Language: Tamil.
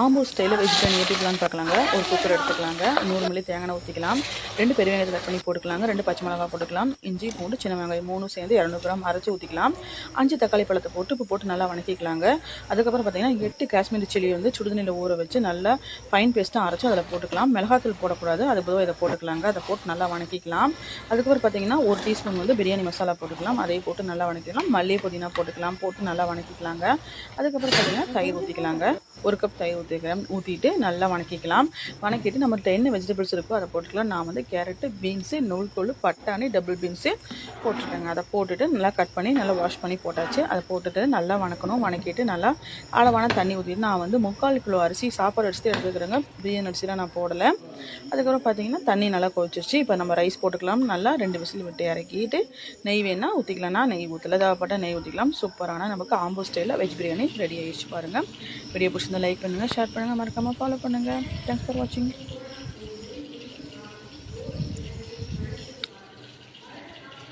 ஆம்பூர் ஸ்டைலில் வெஜ் பிரியாணி எப்படிக்கலாம்னு பார்க்கலாங்க ஒரு குக்கர் எடுத்துக்கலாங்க. நூறு மில்லி தேங்காய் ஊற்றிக்கலாம் ரெண்டு பெரிய வெங்காயத்தை கட் பண்ணி போட்டுக்கலாங்க. ரெண்டு பச்சை மிளகாய் போட்டுக்கலாம். இஞ்சி பூண்டு சின்ன வெங்காயம் மூணு சேர்ந்து இரநூறு கிராம் அரைச்சி ஊற்றிக்கலாம் அஞ்சு தக்காளி பழத்தை போட்டு இப்போ போட்டு நல்லா வணக்கிக்கலாங்க. அதுக்கப்புறம் பார்த்தீங்கன்னா எட்டு காஷ்மீரி சில்லி வந்து சுடுதண்ணியில் ஊற வச்சு நல்லா ஃபைன் பேஸ்ட்டாக அரைச்சி அதில் போட்டுக்கலாம். மிளகாத்தூள் போடக்கூடாது. அது பொதுவாக இதை போட்டுக்கலாங்க. அதை போட்டு நல்லா வணக்கிக்கலாம். அதுக்கப்புறம் பார்த்தீங்கன்னா ஒரு டீஸ்பூன் வந்து பிரியாணி மசாலா போட்டுக்கலாம். அதையே போட்டு நல்லா வணக்கிக்கலாம். மல்லி புதினா போட்டுக்கலாம். போட்டு நல்லா வணக்கிக்கலாங்க. அதுக்கப்புறம் பார்த்தீங்கன்னா தயிர் ஊற்றிக்கலாங்க ஒரு கப் தயிர் ஊற்றிக்கிறேன் ஊற்றிட்டு நல்லா வணக்கிக்கலாம். வணக்கிட்டு நம்மகிட்ட என்ன வெஜிடபிள்ஸ் இருக்கோ அதை போட்டுக்கலாம். நான் வந்து கேரட்டு பீன்ஸு நூல்கோல் பட்டாணி டபுள் பீன்ஸு போட்டுருக்கேங்க அதை போட்டுட்டு நல்லா கட் பண்ணி நல்லா வாஷ் பண்ணி போட்டாச்சு. அதை போட்டுட்டு நல்லா வணக்கணும். வணக்கிட்டு நல்லா அளவான தண்ணி ஊற்றிட்டு நான் வந்து முக்கால் கிலோ அரிசி சாப்பாடு அரிசி எடுத்துக்கிறேங்க. பிரியாணி அரிசிலாம் நான் போடலை. அதுக்கப்புறம் பார்த்தீங்கன்னா தண்ணி நல்லா கொதிச்சிருச்சு. இப்போ நம்ம ரைஸ் போட்டுக்கலாம். நல்லா ரெண்டு விசில் விட்டு இறக்கிட்டு நெய் வேணா ஊற்றிக்கலாம்னா நெய் ஊற்றல தேவைப்பட்ட நெய் ஊற்றிக்கலாம் சூப்பரான நமக்கு ஆம்போ ஸ்டைலில் வெஜ் பிரியாணி ரெடி ஆகிடுச்சு பாருங்கள் வீடியோ பிடிச்சிருந்தா லைக் பண்ணுங்கள் ஷேர் பண்ணுங்கள் மறக்காமல் ஃபாலோ பண்ணுங்கள் தேங்க்ஸ் ஃபார் வாட்சிங்